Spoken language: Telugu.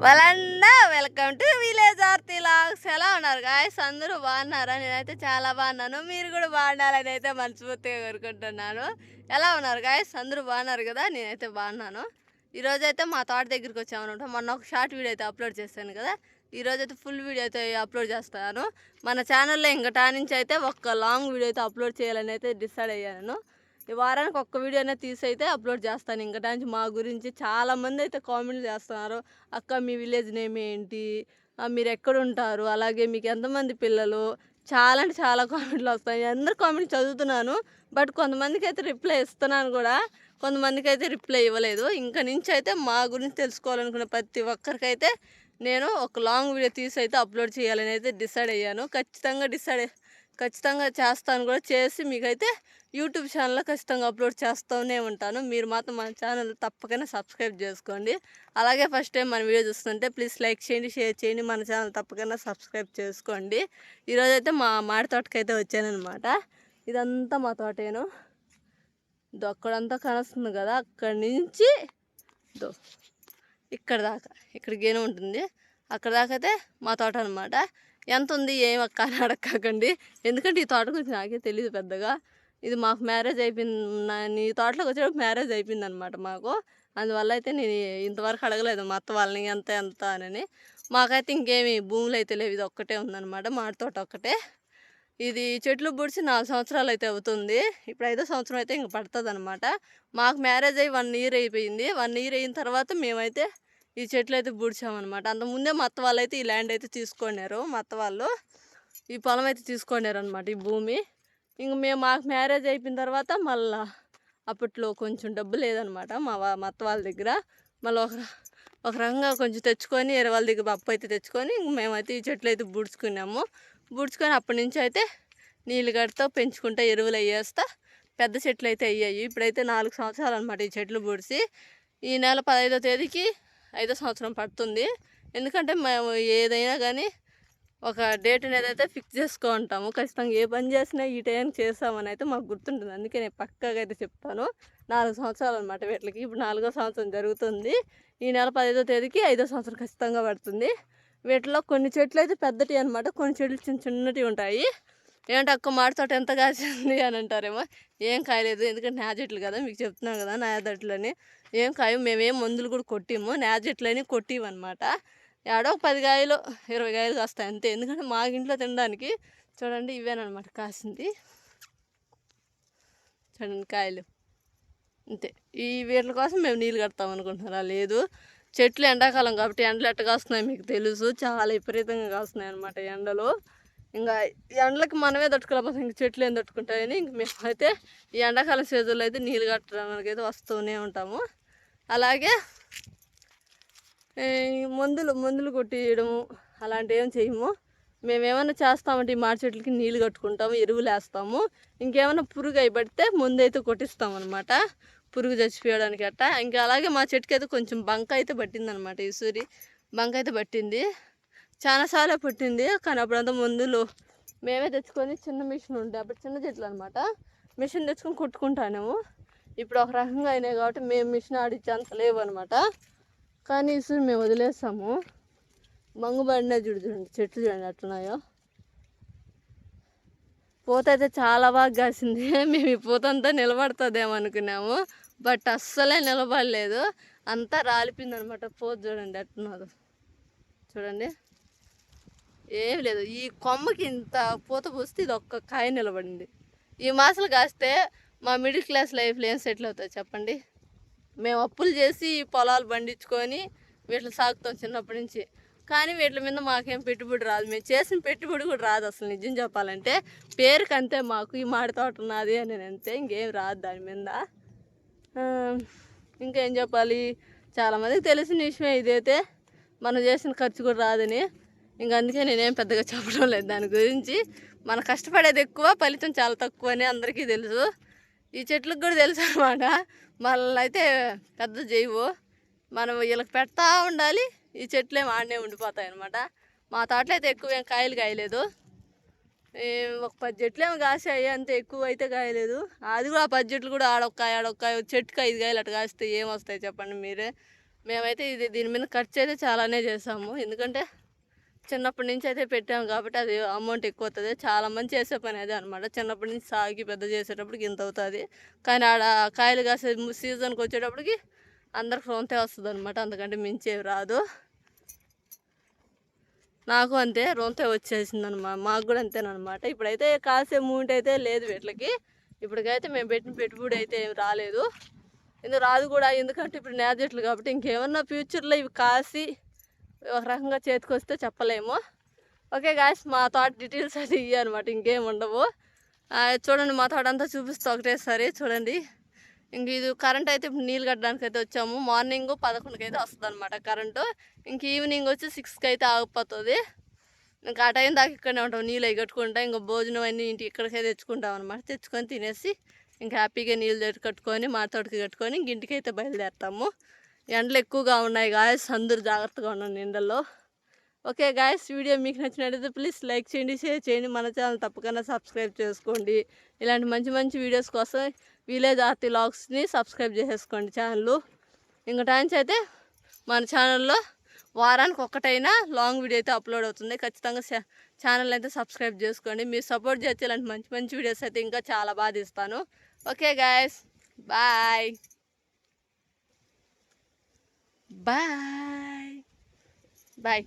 వాళ్ళందా welcome to village Aarti vlogs ఎలా ఉన్నారు గాయస్ అందరూ బాగున్నారా? నేనైతే చాలా బాగున్నాను. మీరు కూడా బాగుండాలని అయితే మనస్ఫూర్తిగా కోరుకుంటున్నాను. ఎలా ఉన్నారు గాయస్ అందరూ బాగున్నారు కదా? నేనైతే బాగున్నాను. ఈరోజు అయితే మా తోట దగ్గరికి వచ్చామనమాట. మొన్న ఒక షార్ట్ వీడియో అయితే అప్లోడ్ చేశాను కదా? ఈరోజు అయితే ఫుల్ వీడియో అయితే అప్లోడ్ చేస్తాను. మన ఛానల్లో ఇంకా నుంచి అయితే ఒక లాంగ్ వీడియో అయితే అప్లోడ్ చేయాలని అయితే డిసైడ్ అయ్యాను. వారానికి ఒక్క వీడియోనే తీసి అయితే అప్లోడ్ చేస్తాను. ఇంకా నుంచి మా గురించి చాలామంది అయితే కామెంట్లు చేస్తున్నారు. అక్క మీ విలేజ్ నేమ్ ఏంటి? మీరు ఎక్కడుంటారు అలాగే మీకు ఎంతమంది పిల్లలు? చాలా అంటే చాలా కామెంట్లు వస్తాయి. అందరు కామెంట్ చదువుతున్నాను. బట్ కొంతమందికి అయితే రిప్లై ఇస్తున్నాను కూడా. కొంతమందికి అయితే రిప్లై ఇవ్వలేదు. ఇంకా నుంచి అయితే మా గురించి తెలుసుకోవాలనుకున్న ప్రతి ఒక్కరికైతే నేను ఒక లాంగ్ వీడియో తీసి అయితే అప్లోడ్ చేయాలని అయితే డిసైడ్ అయ్యాను. ఖచ్చితంగా డిసైడ్ ఖచ్చితంగా చేస్తాను కూడా చేసి మీకైతే యూట్యూబ్ ఛానల్లో ఖచ్చితంగా అప్లోడ్ చేస్తూనే ఉంటాను. మీరు మాత్రం మన ఛానల్ తప్పకుండా సబ్స్క్రైబ్ చేసుకోండి. అలాగే ఫస్ట్ టైం మన వీడియో చూస్తుంటే ప్లీజ్ లైక్ చేయండి షేర్ చేయండి మన ఛానల్ తప్పకుండా సబ్స్క్రైబ్ చేసుకోండి. ఈరోజు అయితే మా మాడి తోటకైతే వచ్చానమాట ఇదంతా మా తోటేను. ఇదో అక్కడంతా కనస్తుంది కదా అక్కడి నుంచి దో ఇక్కడ దాకా ఇక్కడ గేను ఉంటుంది. అక్కడ దాకా అయితే మా తోట అనమాట ఎంత ఉంది ఏం అని అడగకండి ఎందుకంటే ఈ తోట గురించి నాకే తెలియదు పెద్దగా. ఇది మాకు మ్యారేజ్ అయిపోయింది ఈ తోటలోకి వచ్చేటప్పుడు మ్యారేజ్ అయిపోయింది అనమాట మాకు. అందువల్ల అయితే నేను ఇంతవరకు అడగలేదు మా అత్త వాళ్ళని ఎంత ఎంత అని. మాకైతే ఇంకేమి భూములు అయితే లేవు ఇది ఒక్కటే ఉందన్నమాట మాడి తోట ఒక్కటే. ఇది చెట్లు పొడిచి నాలుగు సంవత్సరాలు అయితే అవుతుంది. ఇప్పుడు ఐదో సంవత్సరం అయితే ఇంక పడుతుంది అనమాట మాకు మ్యారేజ్ అయ్యి వన్ ఇయర్ అయిపోయింది. వన్ ఇయర్ అయిన తర్వాత మేమైతే ఈ చెట్లు అయితే బుడిచామన్నమాట. అంతకుముందే మా వాళ్ళు అయితే ఈ ల్యాండ్ అయితే తీసుకున్నారు మత్త వాళ్ళు ఈ పొలం అయితే తీసుకున్నారు అనమాట ఈ భూమి. ఇంక మేము మాకు మ్యారేజ్ అయిపోయిన తర్వాత మళ్ళా అప్పట్లో కొంచెం డబ్బు లేదనమాట మా మత్త వాళ్ళ దగ్గర. మళ్ళీ ఒక ఒక రకంగా కొంచెం తెచ్చుకొని వేరే వాళ్ళ దగ్గర అప్పు అయితే తెచ్చుకొని ఇంక మేమైతే ఈ చెట్లు అయితే బుడుచుకున్నాము. బుడుచుకొని అప్పటి నుంచి అయితే నీళ్ళు కడతా పెంచుకుంటా ఎరువులు అయ్యేస్తా పెద్ద చెట్లు అయితే అయ్యాయి. ఇప్పుడైతే నాలుగు సంవత్సరాలు అనమాట ఈ చెట్లు బుడిసి. ఈ నెల పదహైదో తేదీకి ఐదో సంవత్సరం పడుతుంది. ఎందుకంటే మేము ఏదైనా కానీ ఒక డేట్ అనేది అయితే ఫిక్స్ చేసుకుంటాము ఖచ్చితంగా ఏ పని చేసినా ఈ టైం చేస్తామని అయితే మాకు గుర్తుంటుంది. అందుకే నేను పక్కాగా అయితే చెప్తాను. నాలుగు సంవత్సరాలు అనమాట వీటికి. ఇప్పుడు నాలుగో సంవత్సరం జరుగుతుంది. ఈ నెల పదహైదో తేదీకి ఐదో సంవత్సరం ఖచ్చితంగా పడుతుంది. వీటిలో కొన్ని చెట్లు అయితే పెద్దటి అనమాట కొన్ని చెట్లు చిన్న చిన్నటి ఉంటాయి. ఏంటి అక్క మాడి తోట ఎంత కాసింది అని అంటారేమో. ఏం కాయలేదు ఎందుకంటే నా చెట్లు కదా మీకు చెప్తున్నాను కదా నాజెట్లని ఏం కాయ మేమేం మందులు కూడా కొట్టిము నాజెట్లని కొట్టివన్నమాట. ఏడో పది కాయలు ఇరవై కాయలు కాస్తాయి అంతే. ఎందుకంటే మా ఇంట్లో తినడానికి చూడండి ఇవేనమాట కాసింది. చూడండి కాయలు. అంతే. ఈ వీటి కోసం మేము నీళ్ళు కడతాం అనుకుంటున్నారా? లేదు. చెట్లు ఎండాకాలం కాబట్టి ఎండలు ఎట్ట కాస్తున్నాయి మీకు తెలుసు. చాలా విపరీతంగా కాస్తున్నాయి అనమాట ఎండలు. ఇంకా ఈ ఎండలకి మనమే తట్టుకోలేకపోతే ఇంక చెట్లు ఏం తట్టుకుంటాయని ఇంక మేమైతే ఈ ఎండాకాలం సీజన్లో అయితే నీళ్ళు కట్టడానికి అయితే వస్తూనే ఉంటాము. అలాగే మందులు మందులు కొట్టియడము అలాంటివి ఏం చేయము. మేమేమైనా చేస్తామంటే ఈ మాడి చెట్లకి నీళ్ళు కట్టుకుంటాము ఎరువులు వేస్తాము. ఇంకేమైనా పురుగు అయి పడితే ముందు అయితే కొట్టిస్తామన్నమాట. పురుగు చచ్చిపోయడానికి అట్ట. ఇంకా అలాగే మా చెట్టుకి అయితే కొంచెం బంక అయితే పట్టిందనమాట ఈ సూరి. బంక అయితే పట్టింది. చాలాసార్లు పుట్టింది కానీ అప్పుడంతా మందులు మేమే తెచ్చుకొని చిన్న మిషన్ ఉండే. అప్పుడు చిన్న చెట్లు అనమాట మిషన్ తెచ్చుకొని కొట్టుకుంటానేమో. ఇప్పుడు ఒక రకంగా అయినాయి కాబట్టి మేము మిషన్ ఆడిచ్చే అంత లేవు అనమాట కానీ ఇసురు మేము వదిలేస్తాము మంగుబడిన చూడు చూడండి చెట్లు చూడండి అట్లున్నాయో పూత అయితే చాలా బాగా కాసింది. మేము ఈ పూత అంతా నిలబడుతుందేమో అనుకున్నాము. బట్ అస్సలే నిలబడలేదు. అంతా రాలిపోయింది అనమాట పూత చూడండి అట్టున్నారు చూడండి. ఏం లేదు. ఈ కొమ్మకి ఇంత పూత పూస్తే ఇది ఒక్క కాయ నిలబడింది. ఈ మాసలు కాస్తే మా మిడిల్ క్లాస్ లైఫ్లో ఏం సెటిల్ అవుతుంది చెప్పండి? మేము అప్పులు చేసి పొలాలు పండించుకొని వీటిని సాగుతాం చిన్నప్పటి నుంచి. కానీ వీటి మీద మాకేం పెట్టుబడి రాదు. మేము చేసిన పెట్టుబడి కూడా రాదు అసలు. నిజం చెప్పాలంటే పేరుకి అంతే మాకు. ఈ మాడి తోట ఉన్నది అని అంతే ఇంకేం రాదు దాని మీద. ఇంకేం చెప్పాలి? చాలామందికి తెలిసిన విషయం ఇదైతే. మనం చేసిన ఖర్చు కూడా రాదని. ఇంక అందుకే నేనేం పెద్దగా చెప్పడం లేదు. దాని గురించి మన కష్టపడేది ఎక్కువ ఫలితం చాలా తక్కువ అని అందరికీ తెలుసు. ఈ చెట్లకు కూడా తెలుసు అనమాట మళ్ళీ అయితే పెద్ద జైవు. మనం వీళ్ళకి పెడతా ఉండాలి ఈ చెట్లు ఏమి ఆడనే ఉండిపోతాయి అనమాట మా తోటలో అయితే ఎక్కువ ఏం కాయలు కాయలేదు. ఒక పది చెట్లు ఏమో కాసాయి అంత ఎక్కువ అయితే కాయలేదు. అది కూడా ఆ పది చెట్లు కూడా ఆడొక్కాయ ఆడొక్కాయ చెట్టుకి ఐదు కాయలు అటు కాస్తే ఏం వస్తాయి చెప్పండి మీరే. మేమైతే ఇది దీని మీద ఖర్చు అయితే చాలానే చేసాము ఎందుకంటే చిన్నప్పటి నుంచి అయితే పెట్టాము కాబట్టి అది అమౌంట్ ఎక్కువ అవుతుంది చాలా మంది చేసే పని అదే అనమాట చిన్నప్పటి నుంచి సాగి పెద్ద చేసేటప్పటికి ఇంత అవుతుంది. కానీ ఆడ కాయలు కాసే సీజన్కి వచ్చేటప్పటికి అందరికి సొంతే వస్తుంది అనమాట అందుకంటే మించేవి రాదు. నాకు అంతే రొంతే వచ్చేసింది అనమాట మాకు కూడా అంతేనమాట ఇప్పుడైతే కాసే మూమెంట్ అయితే లేదు వీటికి. ఇప్పటికైతే మేము పెట్టిన పెట్టుబడి అయితే ఏం రాలేదు. ఎందుకు రాదు కూడా? ఎందుకంటే ఇప్పుడు నేల కాబట్టి ఇంకేమన్నా ఫ్యూచర్లో ఇవి కాసి ఒక రకంగా చేతికొస్తే చెప్పలేము. ఓకే గాయస్ మా తోట డీటెయిల్స్ అది ఇవి అనమాట ఇంకేం ఉండవు. చూడండి మా తోట అంతా చూపిస్తా ఒకటేసారి చూడండి. ఇంక ఇది కరెంట్ అయితే ఇప్పుడు నీళ్ళు కట్టడానికి అయితే వచ్చాము. మార్నింగ్ పదకొండుకి అయితే వస్తుంది అనమాట కరెంటు ఇంక ఈవినింగ్ వచ్చి సిక్స్కి అయితే ఆగిపోతుంది. ఇంకా ఆ టైం దాకా ఇక్కడనే ఉంటాం నీళ్ళు అవి కట్టుకుంటా ఇంకా భోజనం అన్నీ ఇంటి ఇక్కడికే తెచ్చుకుంటాం అనమాట తెచ్చుకొని తినేసి ఇంకా హ్యాపీగా నీళ్ళు కట్టుకొని మా తోటకి కట్టుకొని ఇంక ఇంటికి అయితే బయలుదేరుతాము. ఎండలు ఎక్కువగా ఉన్నాయి గాయస్ అందరూ జాగ్రత్తగా ఉన్నాను ఎండల్లో ఓకే గాయస్ వీడియో మీకు నచ్చినట్లయితే ప్లీజ్ లైక్ చేయండి షేర్ చేయండి. మన ఛానల్ తప్పకుండా సబ్స్క్రైబ్ చేసుకోండి. ఇలాంటి మంచి మంచి వీడియోస్ కోసం విలేజ్ ఆర్తి లాగ్స్ని సబ్స్క్రైబ్ చేసేసుకోండి ఛానల్ ఇంకా టైమ్స్ అయితే మన ఛానల్లో వారానికి ఒక్కటైనా లాంగ్ వీడియో అయితే అప్లోడ్ అవుతుంది. ఖచ్చితంగా ఛానల్ అయితే సబ్స్క్రైబ్ చేసుకోండి. మీరు సపోర్ట్ చేస్తే ఇలాంటి మంచి మంచి వీడియోస్ అయితే ఇంకా చాలా బాగా ఇస్తాను okay guys bye bye bye